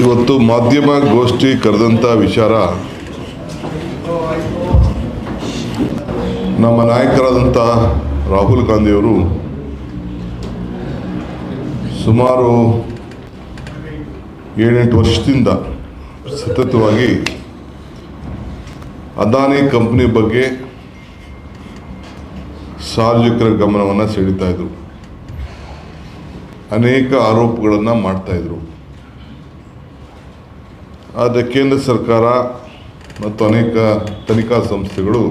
ಇವತ್ತು ಮಾಧ್ಯಮ ಗೋಷ್ಠಿ ಕರೆದಂಥ ವಿಚಾರ ನಮ್ಮ ನಾಯಕರಾದಂಥ ರಾಹುಲ್ ಗಾಂಧಿಯವರು ಸುಮಾರು ಏಳೆಂಟು ವರ್ಷದಿಂದ ಸತತವಾಗಿ ಅದಾನಿ ಕಂಪ್ನಿ ಬಗ್ಗೆ ಸಾರ್ವಜನಿಕರ ಗಮನವನ್ನು ಸೆಳೀತಾ ಇದ್ರು. ಅನೇಕ ಆರೋಪಗಳನ್ನು ಮಾಡ್ತಾಯಿದ್ರು ಆದರೆ ಕೇಂದ್ರ ಸರ್ಕಾರ ಮತ್ತು ಅನೇಕ ತನಿಖಾ ಸಂಸ್ಥೆಗಳು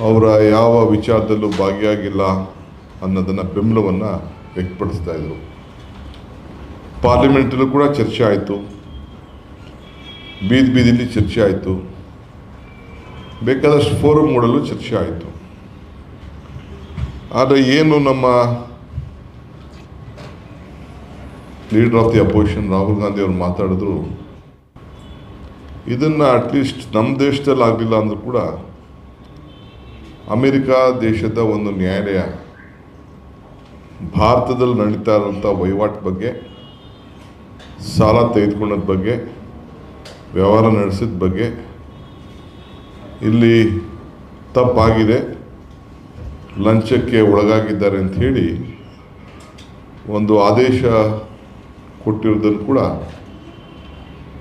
ಅವರ ಯಾವ ವಿಚಾರದಲ್ಲೂ ಭಾಗಿಯಾಗಿಲ್ಲ ಅನ್ನೋದನ್ನು ಬೆಂಬಲವನ್ನು ವ್ಯಕ್ತಪಡಿಸ್ತಾ ಇದ್ರು. ಪಾರ್ಲಿಮೆಂಟಲ್ಲೂ ಕೂಡ ಚರ್ಚೆ ಆಯಿತು. ಬೀದಿ ಬೀದಿಲಿ ಚರ್ಚೆ ಆಯಿತು. ಬೇಕಾದಷ್ಟು ಫೋರಮ್ಗಳಲ್ಲೂ ಚರ್ಚೆ ಆಯಿತು. ಆದರೆ ಏನು ನಮ್ಮ leader of the opposition Rahul Gandhi ಅವರು ಮಾತಾಡಿದ್ರು, ಇದನ್ನು ಅಟ್ಲೀಸ್ಟ್ ನಮ್ಮ ದೇಶದಲ್ಲಿ ಆಗಲಿಲ್ಲ ಅಂದರೂ ಕೂಡ ಅಮೇರಿಕಾ ದೇಶದ ಒಂದು ನ್ಯಾಯಾಲಯ ಭಾರತದಲ್ಲಿ ನಡೀತಾ ಇರೋಂಥ ವಹಿವಾಟು ಬಗ್ಗೆ, ಸಾಲ ತೆಗೆದುಕೊಂಡದ ಬಗ್ಗೆ, ವ್ಯವಹಾರ ನಡೆಸಿದ ಬಗ್ಗೆ ಇಲ್ಲಿ ತಪ್ಪಾಗಿದೆ. ಲಂಚಕ್ಕೆ ಒಳಗಾಗಿದ್ದಾರೆ ಅಂತ ಹೇಳಿ ಒಂದು ಆದೇಶ ಕೊಟ್ಟಿರೋದನ್ನು ಕೂಡ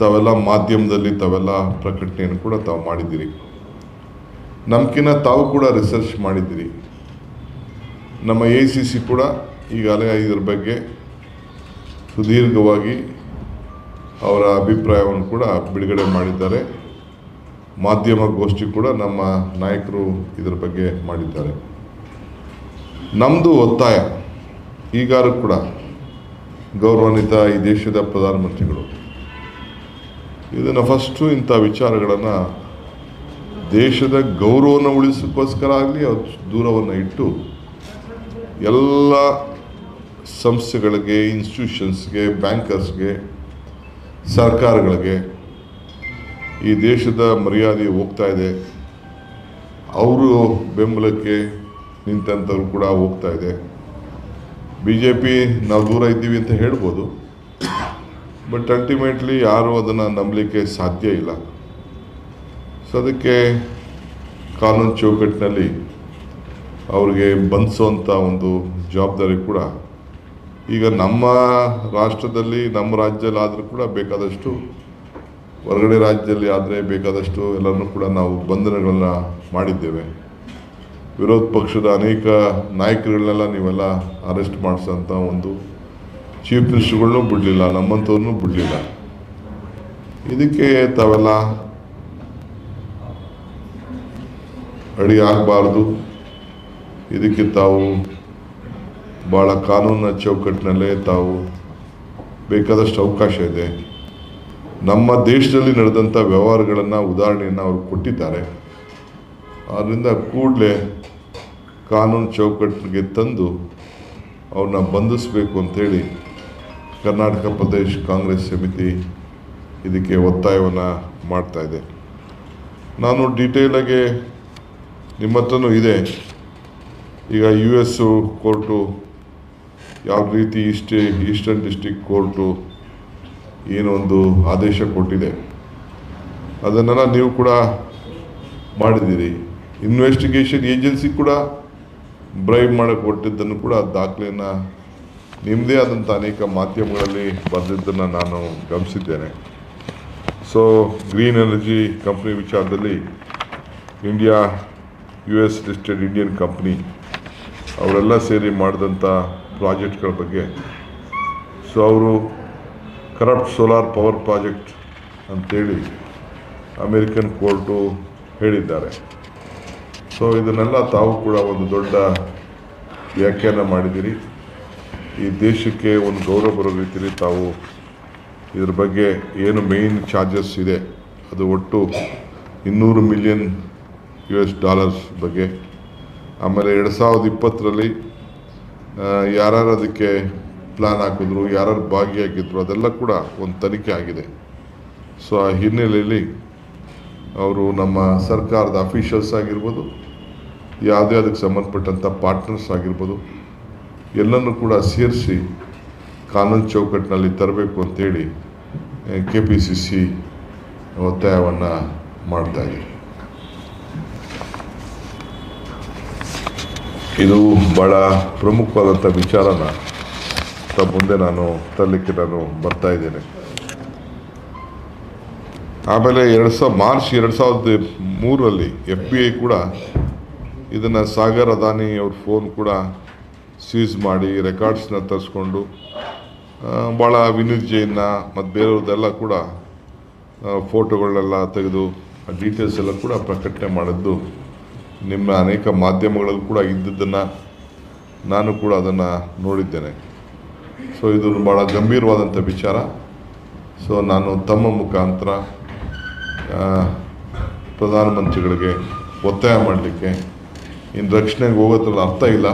ತಾವೆಲ್ಲ ಮಾಧ್ಯಮದಲ್ಲಿ ತಾವೆಲ್ಲ ಪ್ರಕಟಣೆಯನ್ನು ಕೂಡ ತಾವು ಮಾಡಿದ್ದೀರಿ. ನಮ್ಕಿನ್ನ ತಾವು ಕೂಡ ರಿಸರ್ಚ್ ಮಾಡಿದ್ದೀರಿ. ನಮ್ಮ ಎ ಸಿ ಸಿ ಕೂಡ ಈಗಾಗಲೇ ಇದರ ಬಗ್ಗೆ ಸುದೀರ್ಘವಾಗಿ ಅವರ ಅಭಿಪ್ರಾಯವನ್ನು ಕೂಡ ಬಿಡುಗಡೆ ಮಾಡಿದ್ದಾರೆ. ಮಾಧ್ಯಮ ಗೋಷ್ಠಿ ಕೂಡ ನಮ್ಮ ನಾಯಕರು ಇದರ ಬಗ್ಗೆ ಮಾಡಿದ್ದಾರೆ. ನಮ್ಮದು ಒತ್ತಾಯ, ಈಗಾರು ಕೂಡ ಗೌರವಾನ್ವಿತ ಈ ದೇಶದ ಪ್ರಧಾನಮಂತ್ರಿಗಳು. ಇದನ್ನು ಫಸ್ಟು ಇಂಥ ವಿಚಾರಗಳನ್ನು ದೇಶದ ಗೌರವವನ್ನು ಉಳಿಸೋಕ್ಕೋಸ್ಕರ ಆಗಲಿ ದೂರವನ್ನು ಇಟ್ಟು ಎಲ್ಲ ಸಂಸ್ಥೆಗಳಿಗೆ ಇನ್ಸ್ಟಿಟ್ಯೂಷನ್ಸ್ಗೆ ಬ್ಯಾಂಕರ್ಸ್ಗೆ ಸರ್ಕಾರಗಳಿಗೆ ಈ ದೇಶದ ಮರ್ಯಾದೆ ಹೋಗ್ತಾ ಇದೆ. ಅವರು ಬೆಂಬಲಕ್ಕೆ ನಿಂತಂಥವ್ರು ಕೂಡ ಹೋಗ್ತಾ ಇದೆ. ಬಿ ಜೆ ಪಿ ನಾವು ದೂರ ಇದ್ದೀವಿ ಅಂತ ಹೇಳ್ಬೋದು. ಬಟ್ ಅಲ್ಟಿಮೇಟ್ಲಿ ಯಾರೂ ಅದನ್ನು ನಂಬಲಿಕ್ಕೆ ಸಾಧ್ಯ ಇಲ್ಲ. ಸೊ ಅದಕ್ಕೆ ಕಾನೂನು ಚೌಕಟ್ಟಿನಲ್ಲಿ ಅವ್ರಿಗೆ ಬಂಧಿಸುವಂಥ ಒಂದು ಜವಾಬ್ದಾರಿ ಕೂಡ ಈಗ ನಮ್ಮ ರಾಷ್ಟ್ರದಲ್ಲಿ, ನಮ್ಮ ರಾಜ್ಯದಲ್ಲಿ ಆದರೂ ಕೂಡ ಬೇಕಾದಷ್ಟು ಹೊರಗಡೆ ರಾಜ್ಯದಲ್ಲಿ ಆದರೆ ಬೇಕಾದಷ್ಟು ಎಲ್ಲರನ್ನೂ ಕೂಡ ನಾವು ಬಂಧನಗಳನ್ನು ಮಾಡಿದ್ದೇವೆ. ವಿರೋಧ ಪಕ್ಷದ ಅನೇಕ ನಾಯಕರುಗಳನ್ನೆಲ್ಲ ನೀವೆಲ್ಲ ಅರೆಸ್ಟ್ ಮಾಡಿಸೋಂಥ ಒಂದು ಚೀಫ್ ಮಿನಿಸ್ಟರ್ಗಳನ್ನೂ ಬಿಡಲಿಲ್ಲ, ನಮ್ಮಂಥವ್ರನ್ನೂ ಬಿಡಲಿಲ್ಲ. ಇದಕ್ಕೆ ತಾವೆಲ್ಲ ಅಡಿ ಆಗಬಾರ್ದು. ಇದಕ್ಕೆ ತಾವು ಭಾಳ ಕಾನೂನಿನ ಚೌಕಟ್ಟಿನಲ್ಲೇ ತಾವು ಬೇಕಾದಷ್ಟು ಅವಕಾಶ ಇದೆ. ನಮ್ಮ ದೇಶದಲ್ಲಿ ನಡೆದಂಥ ವ್ಯವಹಾರಗಳನ್ನು ಉದಾಹರಣೆಯನ್ನು ಅವರು ಕೊಟ್ಟಿದ್ದಾರೆ. ಆದ್ದರಿಂದ ಕೂಡಲೇ ಕಾನೂನು ಚೌಕಟ್ಟಿಗೆ ತಂದು ಅವ್ರನ್ನ ಬಂಧಿಸಬೇಕು ಅಂಥೇಳಿ ಕರ್ನಾಟಕ ಪ್ರದೇಶ ಕಾಂಗ್ರೆಸ್ ಸಮಿತಿ ಇದಕ್ಕೆ ಒತ್ತಾಯವನ್ನು ಮಾಡ್ತಾ ಇದೆ. ನಾನು ಡೀಟೇಲಾಗಿ ನಿಮ್ಮ ಹತ್ರನೂ ಇದೆ. ಈಗ ಯು ಎಸ್ಸು ಕೋರ್ಟು ಯಾವ ರೀತಿ ಈಸ್ಟ್ ಈಸ್ಟರ್ನ್ ಡಿಸ್ಟಿಕ್ ಕೋರ್ಟು ಏನೊಂದು ಆದೇಶ ಕೊಟ್ಟಿದೆ. ಅದನ್ನೆಲ್ಲ ನೀವು ಕೂಡ ಮಾಡಿದ್ದೀರಿ. ಇನ್ವೆಸ್ಟಿಗೇಷನ್ ಏಜೆನ್ಸಿ ಕೂಡ ಬ್ರೈಬ್ ಮಾಡೋಕ್ಕೆ ಕೊಟ್ಟಿದ್ದನ್ನು ಕೂಡ ದಾಖಲೆಯನ್ನು ನಿಮ್ಮದೇ ಆದಂಥ ಅನೇಕ ಮಾಧ್ಯಮಗಳಲ್ಲಿ ಬರೆದಿದ್ದನ್ನು ನಾನು ಗಮನಿಸಿದ್ದೇನೆ. ಸೊ ಗ್ರೀನ್ ಎನರ್ಜಿ ಕಂಪ್ನಿ ವಿಚಾರದಲ್ಲಿ India U S listed Indian company ಅವರೆಲ್ಲ ಸೇರಿ ಮಾಡಿದಂಥ ಪ್ರಾಜೆಕ್ಟ್ಗಳ ಬಗ್ಗೆ. ಸೊ ಅವರು ಕರಪ್ಟ್ ಸೋಲಾರ್ ಪವರ್ ಪ್ರಾಜೆಕ್ಟ್ ಅಂತೇಳಿ ಅಮೇರಿಕನ್ ಕೋರ್ಟು ಹೇಳಿದ್ದಾರೆ. ಸೊ ಇದನ್ನೆಲ್ಲ ತಾವು ಕೂಡ ಒಂದು ದೊಡ್ಡ ವ್ಯಾಖ್ಯಾನ ಮಾಡಿದ್ದೀರಿ ಈ ದೇಶಕ್ಕೆ ಒಂದು ಗೌರವ ಬರೋ ರೀತಿಯಲ್ಲಿ ತಾವು ಇದ್ರ ಬಗ್ಗೆ ಏನು ಮೇಯ್ನ್ ಚಾರ್ಜಸ್ ಇದೆ, ಅದು ಒಟ್ಟು ಇನ್ನೂರು ಮಿಲಿಯನ್ ಯು ಎಸ್ ಡಾಲರ್ಸ್ ಬಗ್ಗೆ. ಆಮೇಲೆ ಎರಡು ಸಾವಿರದ ಇಪ್ಪತ್ತರಲ್ಲಿ ಯಾರ್ಯಾರು ಅದಕ್ಕೆ ಪ್ಲ್ಯಾನ್ ಹಾಕಿದ್ರು, ಯಾರ್ಯಾರು ಭಾಗಿಯಾಗಿದ್ರು, ಅದೆಲ್ಲ ಕೂಡ ಒಂದು ತನಿಖೆ ಆಗಿದೆ. ಸೊ ಆ ಹಿನ್ನೆಲೆಯಲ್ಲಿ ಅವರು ನಮ್ಮ ಸರ್ಕಾರದ ಅಫಿಷಿಯಲ್ಸ್ ಆಗಿರ್ಬೋದು ಯಾವುದೇ ಅದಕ್ಕೆ ಸಂಬಂಧಪಟ್ಟಂಥ ಪಾರ್ಟ್ನರ್ಸ್ ಆಗಿರ್ಬೋದು, ಎಲ್ಲನೂ ಕೂಡ ಸೇರಿಸಿ ಕಾನೂನು ಚೌಕಟ್ಟಿನಲ್ಲಿ ತರಬೇಕು ಅಂತೇಳಿ ಕೆ ಪಿ ಸಿ ಸಿ ಒತ್ತಾಯವನ್ನು ಮಾಡ್ತಾ ಇದೆ ಇದು ಭಾಳ ಪ್ರಮುಖವಾದಂಥ ವಿಚಾರನ ತಮ್ಮ ಮುಂದೆ ನಾನು ತರಲಿಕ್ಕೆ ನಾನು ಬರ್ತಾ ಇದ್ದೇನೆ. ಆಮೇಲೆ ಎರಡು ಸಾವಿರ ಮಾರ್ಚ್ ಎರಡು ಸಾವಿರದ ಮೂರರಲ್ಲಿ ಎಫ್ ಬಿ ಐ ಕೂಡ ಇದನ್ನು ಸಾಗರ್ ಅದಾನಿ ಅವ್ರ ಫೋನ್ ಕೂಡ ಸೀಸ್ ಮಾಡಿ ರೆಕಾರ್ಡ್ಸ್ನ ತರಿಸ್ಕೊಂಡು ಭಾಳ ವಿನೀತ್ ಜೈನ ಮತ್ತು ಬೇರೆಯವ್ರದ್ದೆಲ್ಲ ಕೂಡ ಫೋಟೋಗಳನ್ನೆಲ್ಲ ತೆಗೆದು ಡೀಟೇಲ್ಸ್ ಎಲ್ಲ ಕೂಡ ಪ್ರಕಟಣೆ ಮಾಡಿದ್ದು. ನಿಮ್ಮ ಅನೇಕ ಮಾಧ್ಯಮಗಳಲ್ಲಿ ಕೂಡ ಇದ್ದದ್ದನ್ನು ನಾನು ಕೂಡ ಅದನ್ನು ನೋಡಿದ್ದೇನೆ. ಸೊ ಇದು ಭಾಳ ಗಂಭೀರವಾದಂಥ ವಿಚಾರ. ಸೊ ನಾನು ತಮ್ಮ ಮುಖಾಂತರ ಆ, ಪ್ರಧಾನಮಂತ್ರಿಗಳಿಗೆ ಒತ್ತಾಯ ಮಾಡಲಿಕ್ಕೆ ಇನ್ನು ರಕ್ಷಣೆಗೆ ಹೋಗೋದ್ರಲ್ಲಿ ಅರ್ಥ ಇಲ್ಲ.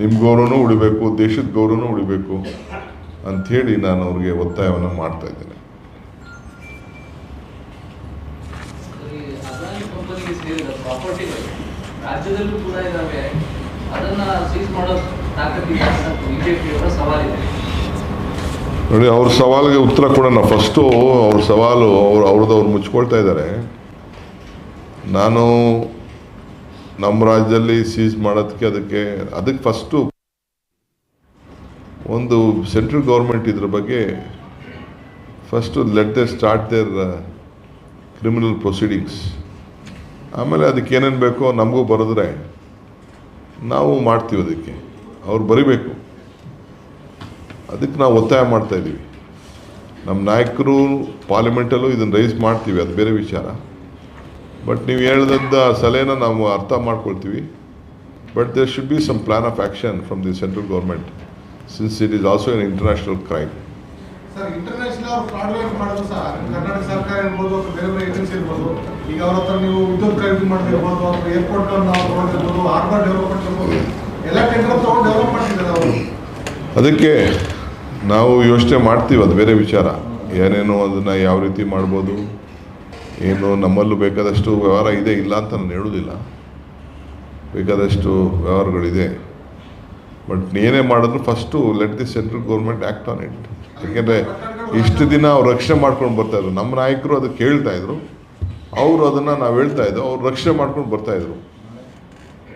ನಿಮ್ಮ ಗೌರವನೂ ಉಳಿಬೇಕು ದೇಶದ ಗೌರವನೂ ಉಳಿಬೇಕು ಅಂಥೇಳಿ ನಾನು ಅವ್ರಿಗೆ ಒತ್ತಾಯವನ್ನು ಮಾಡ್ತಾ ಇದ್ದೇನೆ. ನೋಡಿ ಅವ್ರ ಸವಾಲಿಗೆ ಉತ್ತರ ಕೊಡೋಣ. ಫಸ್ಟು ಅವ್ರ ಸವಾಲು ಅವ್ರು ಅವ್ರದ್ದು ಅವ್ರು ಮುಚ್ಕೊಳ್ತಾ ಇದ್ದಾರೆ. ನಾನು ನಮ್ಮ ರಾಜ್ಯದಲ್ಲಿ ಸೀಸ್ ಮಾಡೋದಕ್ಕೆ ಅದಕ್ಕೆ ಅದಕ್ಕೆ ಫಸ್ಟು ಒಂದು ಸೆಂಟ್ರಲ್ ಗೌರ್ಮೆಂಟ್ ಇದ್ರ ಬಗ್ಗೆ first let they start their criminal proceedings ಆಮೇಲೆ ಅದಕ್ಕೆ ಏನೇನು ಬೇಕೋ ನಮಗೂ ಬರೆದ್ರೆ ನಾವು ಮಾಡ್ತೀವಿ ಅದಕ್ಕೆ. ಅವ್ರು ಬರಿಬೇಕು. ಅದಕ್ಕೆ ನಾವು ಒತ್ತಾಯ ಮಾಡ್ತಾ ಇದ್ದೀವಿ ನಮ್ಮ ನಾಯಕರು ಪಾರ್ಲಿಮೆಂಟಲ್ಲೂ ಇದನ್ನು ರೈಸ್ ಮಾಡ್ತೀವಿ, ಅದು ಬೇರೆ ವಿಚಾರ. ಬಟ್ ನೀವು ಹೇಳಿದಂಥ ಸಲಹೆನ ನಾವು ಅರ್ಥ ಮಾಡ್ಕೊಳ್ತೀವಿ. But there should be some plan of action from the central government since it is also an international crime sir international ಅವ್ರು ಮಾಡೋದು ಸಹ ಕರ್ನಾಟಕ ಸರ್ಕಾರ ಇರ್ಬೋದು ಅಥವಾ ಬೇರೆ ಬೇರೆ ಏಜೆನ್ಸಿ ಇರ್ಬೋದು ಈಗ ಅವ್ರ ಹತ್ರ ನೀವು ವಿದ್ಯುತ್ ಖರೀದಿ ಮಾಡೋದಿರ್ಬೋದು ಅಥವಾ ಏರ್ಪೋರ್ಟ್ ನಾವು ತಗೊಂಡಿರ್ಬೋದು ಹಾರ್ಬರ್ ಡೆವಲಪ್ಮೆಂಟ್ ಇರ್ಬೋದು ಎಲ್ಲ ಟೆಂಡರ್ ತಗೊಂಡು ಡೆವಲಪ್ ಮಾಡ್ತಿದ್ದಾರೆ ಅವರು. ಅದಕ್ಕೆ ನಾವು ಯೋಚನೆ ಮಾಡ್ತೀವಿ ಅದು ಬೇರೆ ವಿಚಾರ. ಏನೇನು ಅದನ್ನು ಯಾವ ರೀತಿ ಮಾಡ್ಬೋದು ಏನು ನಮ್ಮಲ್ಲೂ ಬೇಕಾದಷ್ಟು ವ್ಯವಹಾರ ಇದೆ ಇಲ್ಲ ಅಂತ ನಾನು ಹೇಳೋದಿಲ್ಲ ಬೇಕಾದಷ್ಟು ವ್ಯವಹಾರಗಳಿದೆ. ಬಟ್ ಏನೇ ಮಾಡಿದ್ರು first let the central government act on it ಯಾಕೆಂದರೆ ಇಷ್ಟು ದಿನ ಅವ್ರು ರಕ್ಷಣೆ ಮಾಡ್ಕೊಂಡು ಬರ್ತಾಯಿದ್ರು ನಮ್ಮ ನಾಯಕರು ಅದು ಕೇಳ್ತಾಯಿದ್ರು ಅವರು ಅದನ್ನು ನಾವು ಹೇಳ್ತಾ ಇದ್ದೋ ಅವ್ರು ರಕ್ಷಣೆ ಮಾಡ್ಕೊಂಡು ಬರ್ತಾಯಿದ್ರು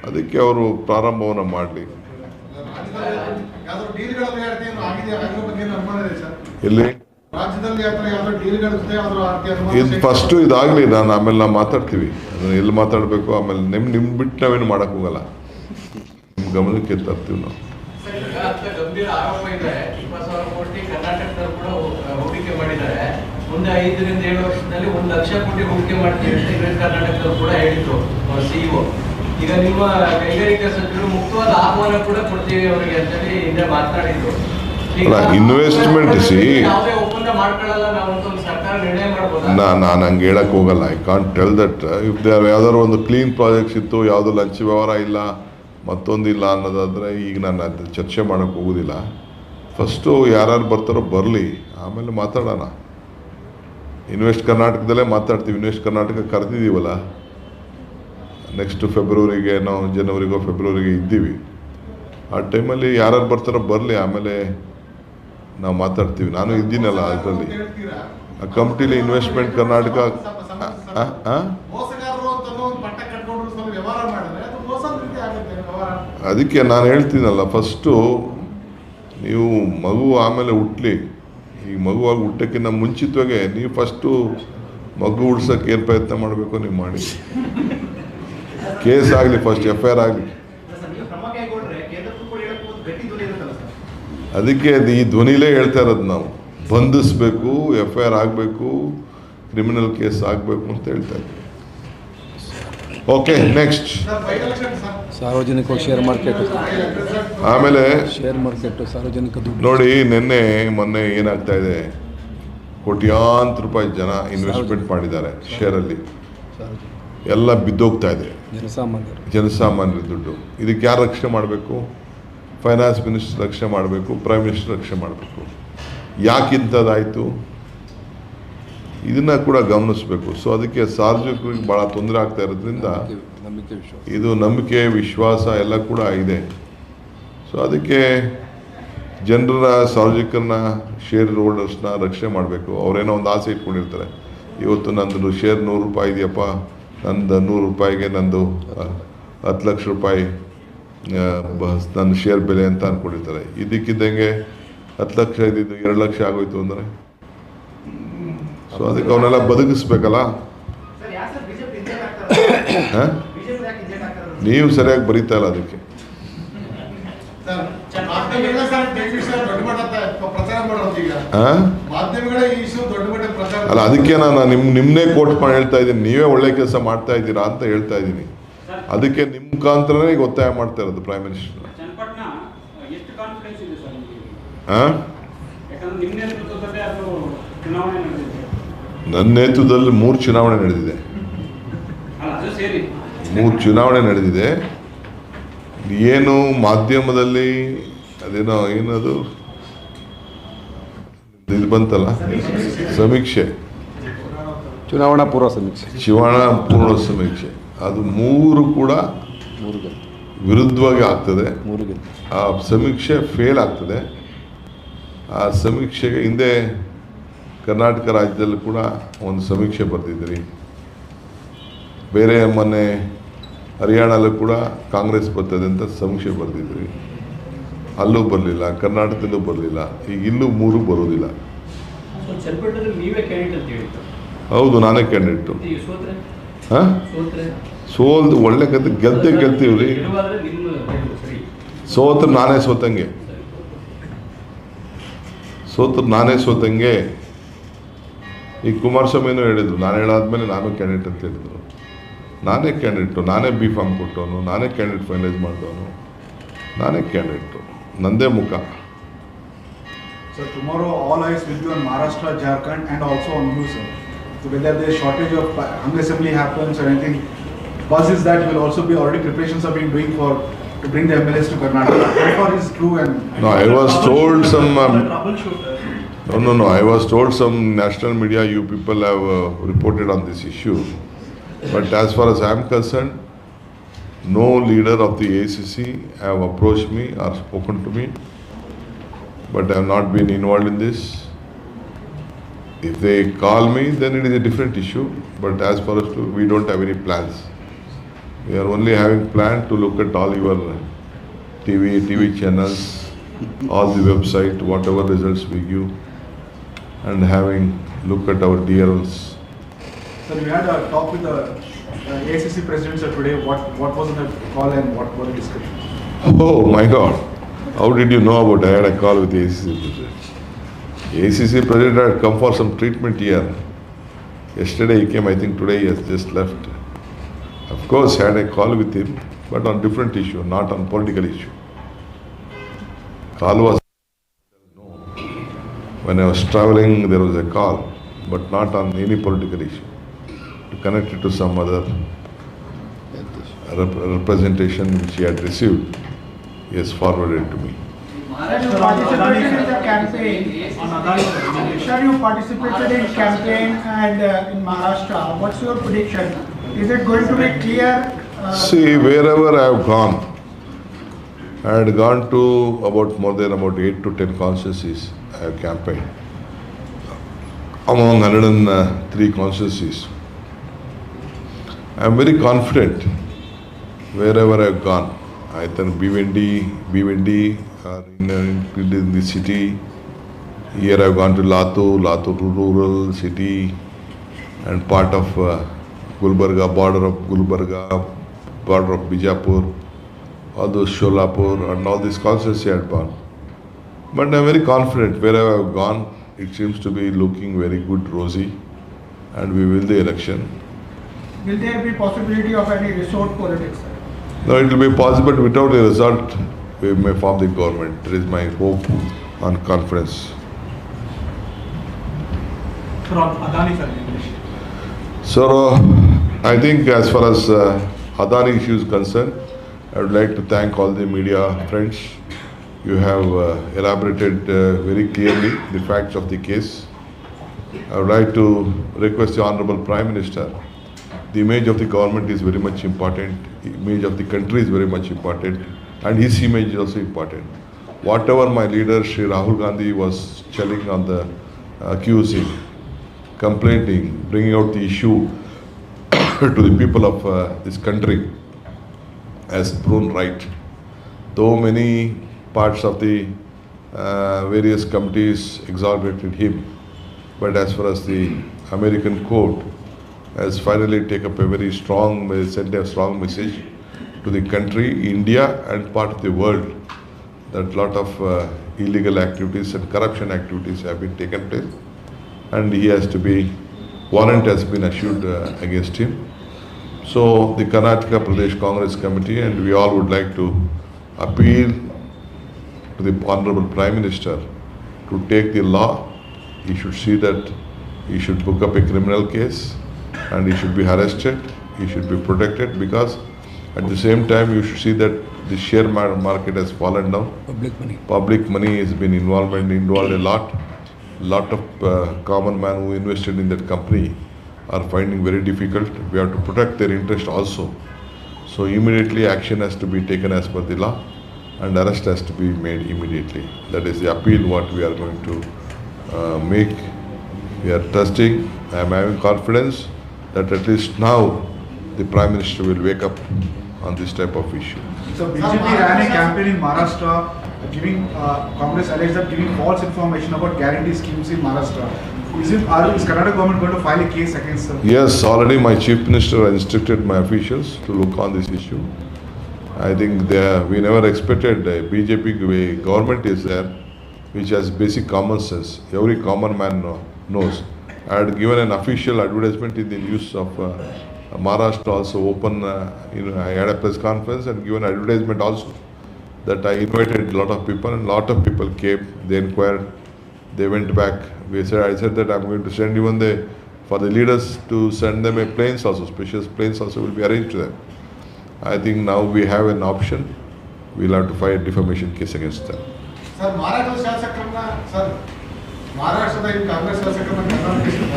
ಅದಕ್ಕೆ ಅವರು ಪ್ರಾರಂಭವನ್ನು ಮಾಡಲಿ. ಎಲ್ಲಿ? ಇದು ಫಸ್ಟು ಇದಾಗಲಿ ನಾನು ಆಮೇಲೆ ನಾವು ಮಾತಾಡ್ತೀವಿ. ಅದನ್ನು ಎಲ್ಲಿ ಮಾತಾಡಬೇಕು? ಆಮೇಲೆ ನಿಮ್ಮ ನಿಮ್ಮ ಬಿಟ್ಟು ನಾವೇನು ಮಾಡೋಕ್ಕೆ ಹೋಗಲ್ಲ. ನಿಮ್ಮ ಗಮನಕ್ಕೆ ತರ್ತೀವಿ ನಾವು. ಮುಂದೆ ಐದರಿಂದ ಏಳು ವರ್ಷದಲ್ಲಿ ಒಂದು ಲಕ್ಷ ಕೋಟಿ ಹೂಡಿಕೆ ಮಾಡ್ತೀವಿ ಅಂತ ಇವೆಂಟ್ ಕರ್ನಾಟಕದವರು ಕೂಡ ಹೇಳಿದ್ರು ಸಿಇಒ ಈಗ ನಿಮ್ಮ ಕೈಗಾರಿಕಾ ಸಚಿವರು ಮುಕ್ತವಾದ ಆಹ್ವಾನ ಕೂಡ ಕೊಡ್ತೀವಿ ಅವರಿಗೆ ಅಂತೇಳಿ ಹಿಂದೆ ಮಾತನಾಡಿದ್ರು. ಈಗ ನಾ, ನಾನು ಹಂಗೆ ಹೇಳಕ್ಕೆ ಹೋಗಲ್ಲ. I can't tell that if they ಯಾವ್ದಾದ್ರು ಒಂದು ಕ್ಲೀನ್ ಪ್ರಾಜೆಕ್ಟ್ಸ್ ಇತ್ತು, ಯಾವುದು ಲಂಚ್ ವ್ಯವಹಾರ ಇಲ್ಲ ಮತ್ತೊಂದು ಇಲ್ಲ ಅನ್ನೋದಾದರೆ ಈಗ ನಾನು ಅದು ಚರ್ಚೆ ಮಾಡೋಕ್ಕೆ ಹೋಗೋದಿಲ್ಲ. ಫಸ್ಟು ಯಾರ್ಯಾರು ಬರ್ತಾರೋ ಬರಲಿ. ಆಮೇಲೆ ಮಾತಾಡೋಣ. ಇನ್ವೆಸ್ಟ್ ಕರ್ನಾಟಕದಲ್ಲೇ ಮಾತಾಡ್ತೀವಿ. ಇನ್ವೆಸ್ಟ್ ಕರ್ನಾಟಕ ಕರೆದಿದ್ದೀವಲ್ಲ ನೆಕ್ಸ್ಟ್ ಫೆಬ್ರವರಿಗೆ ನಾವು ಜನವರಿಗೋ ಫೆಬ್ರವರಿಗೆ ಇದ್ದೀವಿ. ಆ ಟೈಮಲ್ಲಿ ಯಾರ್ಯಾರು ಬರ್ತಾರೋ ಬರಲಿ. ಆಮೇಲೆ ನಾವು ಮಾತಾಡ್ತೀವಿ. ನಾನು ಇದ್ದೀನಲ್ಲ ಅದರಲ್ಲಿ. ಆ ಕಮಿಟಿಲಿ ಇನ್ವೆಸ್ಟ್ಮೆಂಟ್ ಕರ್ನಾಟಕ ಆ, ಆ? ಮೋಸಗಾರರು ಅಂತ ಒಂದು ಪಟ್ಟ ಕಟ್ಕೊಂಡು ಸ್ವಲ್ಪ ವ್ಯವಹಾರ ಮಾಡಿದ್ರೆ ಅದು ಮೋಸ ರೀತಿ ಆಗುತ್ತೆ ವ್ಯವಹಾರ. ಅದಕ್ಕೆ ನಾನು ಹೇಳ್ತೀನಲ್ಲ ಫಸ್ಟು ನೀವು ಮಗು ಆಮೇಲೆ ಹುಟ್ಲಿ. ಈ ಮಗುವಾಗಿ ಹುಟ್ಟಕ್ಕಿಂತ ಮುಂಚಿತವಾಗೆ ನೀವು ಫಸ್ಟು ಮಗು ಉಡ್ಸೋಕ್ಕೆ ಏನು ಪ್ರಯತ್ನ ಮಾಡಬೇಕು ನೀವು ಮಾಡಿ. ಕೇಸ್ ಆಗಲಿ ಫಸ್ಟ್ ಎಫ್ ಐ ಆರ್ ಆಗಲಿ. ಅದಕ್ಕೆ ಅದು ಈ ಧ್ವನಿಲೇ ಹೇಳ್ತಾ ಇರೋದು ನಾವು. ಬಂಧಿಸ್ಬೇಕು ಎಫ್ ಐ ಆರ್ ಆಗಬೇಕು ಕ್ರಿಮಿನಲ್ ಕೇಸ್ ಆಗಬೇಕು ಅಂತ ಹೇಳ್ತಾ ಇದ್ದೀವಿ ಓಕೆ ನೆಕ್ಸ್ಟ್ ಸಾರ್ವಜನಿಕ ಶೇರ್ ಮಾರ್ಕೆಟ್. ಆಮೇಲೆ ಶೇರ್ ಮಾರ್ಕೆಟ್ ಸಾರ್ವಜನಿಕ ನೋಡಿ ನಿನ್ನೆ ಮೊನ್ನೆ ಏನಾಗ್ತಾ ಇದೆ? ಕೋಟ್ಯಾಂತರ ರೂಪಾಯಿ ಜನ ಇನ್ವೆಸ್ಟ್ಮೆಂಟ್ ಮಾಡಿದ್ದಾರೆ ಶೇರಲ್ಲಿ. ಎಲ್ಲ ಬಿದ್ದೋಗ್ತಾ ಇದೆ. ಜನಸಾಮಾನ್ಯರ ದುಡ್ಡು. ಇದಕ್ಕೆ ಯಾರು ರಕ್ಷಣೆ ಮಾಡಬೇಕು? ಫೈನಾನ್ಸ್ ಮಿನಿಸ್ಟರ್ ರಕ್ಷಣೆ ಮಾಡಬೇಕು ಪ್ರೈಮ್ ಮಿನಿಸ್ಟರ್ ರಕ್ಷಣೆ ಮಾಡಬೇಕು. ಯಾಕಿಂಥದ್ದಾಯಿತು? ಇದನ್ನು ಕೂಡ ಗಮನಿಸಬೇಕು. ಸೊ ಅದಕ್ಕೆ ಸಾರ್ವಜನಿಕರಿಗೆ ಭಾಳ ತೊಂದರೆ ಆಗ್ತಾ ಇರೋದ್ರಿಂದ ಇದು ನಂಬಿಕೆ, ವಿಶ್ವಾಸ ಎಲ್ಲ ಕೂಡ ಇದೆ. ಸೊ ಅದಕ್ಕೆ ಜನರ ಸಾರ್ವಜನಿಕರನ್ನ ಶೇರ್ ಹೋಲ್ಡರ್ಸ್ನ ರಕ್ಷಣೆ ಮಾಡಬೇಕು. ಅವರೇನೋ ಒಂದು ಆಸೆ ಇಟ್ಕೊಂಡಿರ್ತಾರೆ. ಇವತ್ತು ನಂದು ಶೇರ್ ನೂರು ರೂಪಾಯಿ ಇದೆಯಪ್ಪ, ನಂದು ನೂರು ರೂಪಾಯಿಗೆ ನಂದು ಹತ್ತು ಲಕ್ಷ ರೂಪಾಯಿ ನನ್ನ ಶೇರ್ ಬೆಲೆ ಅಂತ ಅಂದ್ಕೊಂಡಿರ್ತಾರೆ ಇದಕ್ಕಿದ್ದಂಗೆ ಹತ್ತು ಲಕ್ಷ ಇದ್ದಿದ್ದು ಎರಡು ಲಕ್ಷ ಆಗೋಯ್ತು ಅಂದರೆ? ಸೊ ಅದಕ್ಕೆ ಅವನ್ನೆಲ್ಲ ಬದುಕಿಸ್ಬೇಕಲ್ಲ? ಸರ್ ಯಾಕೆ ಸರ್ ಬಿಜೆಪಿ ಇಂಜೆಕ್ಟ್ ಆಗ್ತಾರೆ? ಹಾಂ? ಬಿಜೆಪಿ ಯಾಕೆ ಇಂಜೆಕ್ಟ್ ಆಗ್ತಾರೆ? ನೀವು ಸರಿಯಾಗಿ ಬರೀತಾ ಇಲ್ಲ ಅದಕ್ಕೆ. ಅಲ್ಲ ಅದಕ್ಕೆ ನಾನು ನಿಮ್ಮ ನಿಮ್ಮನ್ನೇ ಕೋಟ್ ಮಾಡಿ ಹೇಳ್ತಾ ಇದ್ದೀನಿ. ನೀವೇ ಒಳ್ಳೆ ಕೆಲಸ ಮಾಡ್ತಾ ಇದ್ದೀರಾ ಅಂತ ಹೇಳ್ತಾ ಇದ್ದೀನಿ. ಅದಕ್ಕೆ ನಿಮ್ಮ ಮುಖಾಂತರನೇ ಈಗ ಒತ್ತಾಯ ಮಾಡ್ತಾ ಇರೋದು ಪ್ರೈಮ್ ಮಿನಿಸ್ಟರ್ ಚನ್ನಪಟ್ಟಣ ಎಷ್ಟು ಕಾನ್ಫಿಡೆನ್ಸ್ ಇದೆ ಸರ್ ನಿಮಗೆ? ಹಾಂ ನಿಮ್ಮ ನೇತೃತ್ವದಲ್ಲೇ ಅದು ಚುನಾವಣೆ ನಡೆದಿದೆ. ನನ್ನ ನೇತೃತ್ವದಲ್ಲಿ ಮೂರು ಚುನಾವಣೆ ನಡೆದಿದೆ. ಅಲ್ಲ ಅದು ಸೇರಿ. ಮೂರು ಚುನಾವಣೆ ನಡೆದಿದೆ. ಏನು ಮಾಧ್ಯಮದಲ್ಲಿ ಅದೇನೋ ಏನದು? ಇದು ಬಂತಲ್ಲ? ಸಮೀಕ್ಷೆ. ಚುನಾವಣಾ ಪೂರ್ವ ಸಮೀಕ್ಷೆ. ಚುನಾವಣಾ ಪೂರ್ವ ಸಮೀಕ್ಷೆ. ಅದು ಮೂರು ಕೂಡ ಮೂರು ವಿರುದ್ಧವಾಗಿ ಆಗ್ತದೆ. ಆ ಸಮೀಕ್ಷೆ ಫೇಲ್ ಆಗ್ತದೆ. ಆ ಸಮೀಕ್ಷೆಗೆ ಹಿಂದೆ ಕರ್ನಾಟಕ ರಾಜ್ಯದಲ್ಲೂ ಕೂಡ ಒಂದು ಸಮೀಕ್ಷೆ ಬರ್ತಿದ್ರಿ. ಬೇರೆ ಮೊನ್ನೆ ಹರಿಯಾಣಲ್ಲೂ ಕೂಡ ಕಾಂಗ್ರೆಸ್ ಬರ್ತದೆ ಅಂತ ಸಮೀಕ್ಷೆ ಬರೆದಿದ್ರಿ ಅಲ್ಲೂ ಬರಲಿಲ್ಲ ಕರ್ನಾಟಕದಲ್ಲೂ ಬರಲಿಲ್ಲ ಈಗ ಇಲ್ಲೂ ಮೂರು ಬರೋದಿಲ್ಲ. ಹೌದು ನಾನೇ ಕ್ಯಾಂಡಿಡೇಟು ಹಾಂ? ಸೋತ್ರೆ. ಸೋಲ್ದು ಒಳ್ಳೆ ಕತೆ ಗೆದ್ದೆ ಗೆಲ್ತೀವಿ ರೀ ಸರಿ. ಸೋತ್ರ ನಾನೇ ಸೋತಂಗೆ. ಸೋತ್ರ ನಾನೇ ಸೋತಂಗೆ. ಈ ಕುಮಾರಸ್ವಾಮಿನೂ ಹೇಳಿದ್ರು ನಾನು ಹೇಳಾದ್ಮೇಲೆ ನಾನು ಕ್ಯಾಂಡಿಡೇಟ್ ಅಂತ ಹೇಳಿದ್ರು. ನಾನೇ ಕ್ಯಾಂಡಿಡೇಟು ನಾನೇ ಬಿ ಫಾರ್ಮ್ ಕೊಟ್ಟವನು ನಾನೇ ಕ್ಯಾಂಡಿಡೇಟ್ ಫೈನಲೈಸ್ ಮಾಡಿದವನು ನಾನೇ ಕ್ಯಾಂಡಿಡೇಟು. ನಂದೇ ಮುಖ. Sir tomorrow all eyes with your Maharashtra Jharkhand and also on you, sir. So whether there is shortage of uh, assembly happens or anything, buzz is that will also be already preparations are being doing for to bring the MLS to Karnataka. How far is true and No, I was told some, um, troubleshooter. No, no, no. I was told some national media, you people have uh, reported on this issue. But as far as I am concerned, no leader of the ACC have approached me or spoken to me. But I have not been involved in this. If they call me, then it is a different issue. But as far as to, we don't have any plans. We are only having plan to look at all your TV, TV channels, all the website, whatever results we give, and having look at our DLs. Sir, we had a talk with the uh, ACC president sir today. What what was the call and what were the discussions? Oh my God! How did you know about? I had a call with the ACC president. ACC president had come for some treatment here. Yesterday he came. I think today he has just left. Of course, had a call with him, but on different issue, not on political issue. Call was. When I was traveling, there was a call, but not on any political issue. To connect it to some other rep- representation which he had received, he has forwarded to me. You participated in the campaign. Sir, you participated in campaign and uh, in Maharashtra. What's your prediction? Is it going to be clear? uh, See, wherever I have gone, I had gone to about more than about eight to ten constituencies I have campaigned. Among 103 constituencies. I am very confident wherever I have gone. Either Bhiwandi, Bhiwandi, or in, the city. Here I have gone to Latur, Latur rural city, and part of uh, Gulbarga, border of Gulbarga, border of Bijapur, all those Sholapur and all these constituencies gone. But I'm very confident wherever I've gone, it seems to be looking very good, rosy, and we will the election. Will there be possibility of any resort politics? sir? No, it will be possible without a result, we may form the government. There is my hope and confidence. From Adani sir, English. So, I think as far as uh, Adani issue is concerned, I would like to thank all the media friends. You have uh, elaborated uh, very clearly the facts of the case. I would like to request the Honorable Prime Minister. The image of the government is very much important. The image of the country is very much important, and his image is also important. whatever my leader Sri Rahul Gandhi was telling on the accusing, complaining, bringing out the issue to the people of uh, this country as proven right. Though many parts of the uh, various committees exonerated him, but as far as the American court has finally taken up a very strong, sent a strong message to the country, India, and part of the world that lot of uh, illegal activities and corruption activities have been taken place, and he has to be warrant has been issued uh, against him. So the Karnataka Pradesh Congress Committee and we all would like to appeal to the Honorable Prime Minister to take the law. He should see that he should book up a criminal case and he should be arrested. He should be protected because at the same time you should see that the share market has fallen down. Public money. Public money has been involved and involved a lot. Lot of uh, common man who invested in that company are finding very difficult. We have to protect their interest also. So immediately action has to be taken as per the law and arrest has to be made immediately. That is the appeal what we are going to uh, make. We are trusting, I am having confidence that at least now the Prime Minister will wake up on this type of issue. So BJP ran a campaign in Maharashtra uh, giving, uh, Congress alleged that giving false information about guarantee schemes in Maharashtra. Is it, are, is Karnataka government going to file a case against them? Yes, already my chief minister instructed my officials to look on this issue. I think they, we never expected a BJP government is there, which has basic common sense. Every common man know, knows. I had given an official advertisement in the news of uh, Maharashtra also open, uh, you know, I had a press conference and given advertisement also that I invited a lot of people and a lot of people came, they inquired, they went back. We said, I said that I'm going to send even the, for the leaders to send them a planes also, Special planes also will be arranged to them. I think now we have an option. We'll have to fight defamation case against them. Sir, Maharashtra Shasakranga, sir, ಮಹಾರಾಷ್ಟ್ರದ ಈ ಕಾಂಗ್ರೆಸ್ ಶಾಸಕರನ್ನ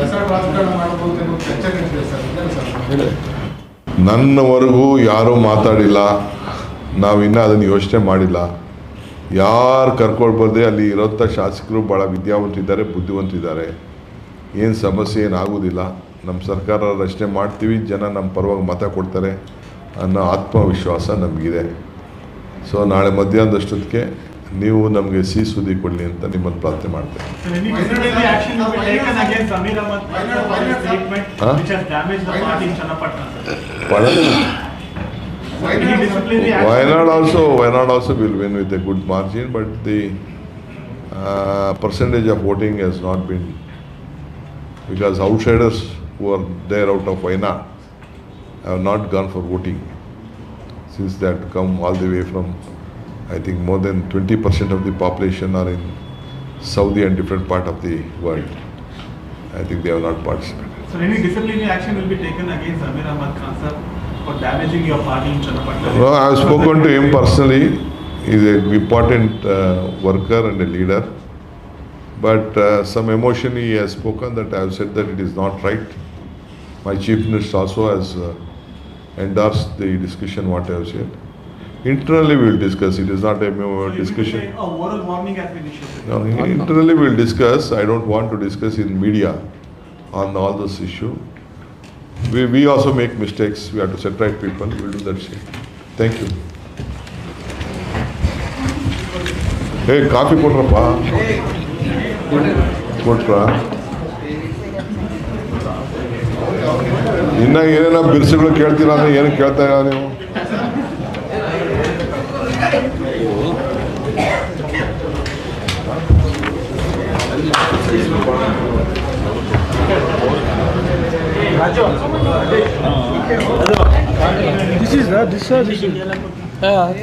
resort ರಾಜಕಾರಣ ಮಾಡಬಹುದು ಅನ್ನೋ ಚರ್ಚೆ sir. ನನ್ನವರೆಗೂ ಯಾರೂ ಮಾತಾಡಿಲ್ಲ. ನಾವು ಇನ್ನೂ ಅದನ್ನು ಯೋಚನೆ ಮಾಡಿಲ್ಲ. ಯಾರು ಕರ್ಕೊಳ್ಬೋದೆ ಅಲ್ಲಿ ಇರೋಂಥ ಶಾಸಕರು ಭಾಳ ವಿದ್ಯಾವಂತಿದ್ದಾರೆ ಬುದ್ಧಿವಂತಿದ್ದಾರೆ. ಏನು ಸಮಸ್ಯೆ ಏನಾಗೋದಿಲ್ಲ ನಮ್ಮ ಸರ್ಕಾರ ರಚನೆ ಮಾಡ್ತೀವಿ. ಜನ ನಮ್ಮ ಪರವಾಗಿ ಮತ ಕೊಡ್ತಾರೆ ಅನ್ನೋ ಆತ್ಮವಿಶ್ವಾಸ ನಮಗಿದೆ. ಸೊ ನಾಳೆ ಮಧ್ಯಾಹ್ನದಷ್ಟೊತ್ತಿಗೆ ನೀವು ನಮಗೆ ಸಿಹಿ ಸುದ್ದಿ ಕೊಡಲಿ ಅಂತ ನಿಮ್ಮನ್ನು ಪ್ರಾರ್ಥನೆ ಮಾಡ್ತೇನೆ So any disciplinary action will be taken against Amir Ahmad Why not- why for his not, sir? statement Huh? which has damaged the Why not? party in Channapatna. sir. Pardon? Any disciplinary action. Wayanad also, Wayanad also will I think more than twenty percent of the population are in Saudi and different part of the world. I think they have not participated. So any disciplinary action will be taken against Amir Ahmad Khan sir for damaging your party in Channapatna. No, I have spoken to him personally. He is an important uh, worker and a leader. But uh, some emotion he has spoken that I have said that it is not right. My chief minister also has uh, endorsed the discussion what I have said. Internally we will discuss. It is not a So memo you will discussion. say A oral warning has been issued. No, internally we will discuss. I don't want to discuss in media on all this issue. We, we also make mistakes. We have to set right people. We'll do that shit. Thank you. Hey coffee Kotrappa ಕೊಟ್ರ ಇನ್ನ ಏನೇನೋ ಬಿರ್ಸುಗಳು ಕೇಳ್ತೀರಾ ಅಂದ್ರೆ ಏನು ಕೇಳ್ತಾ ಇಲ್ಲ ನೀವು This is, uh, this, uh, is. Yeah.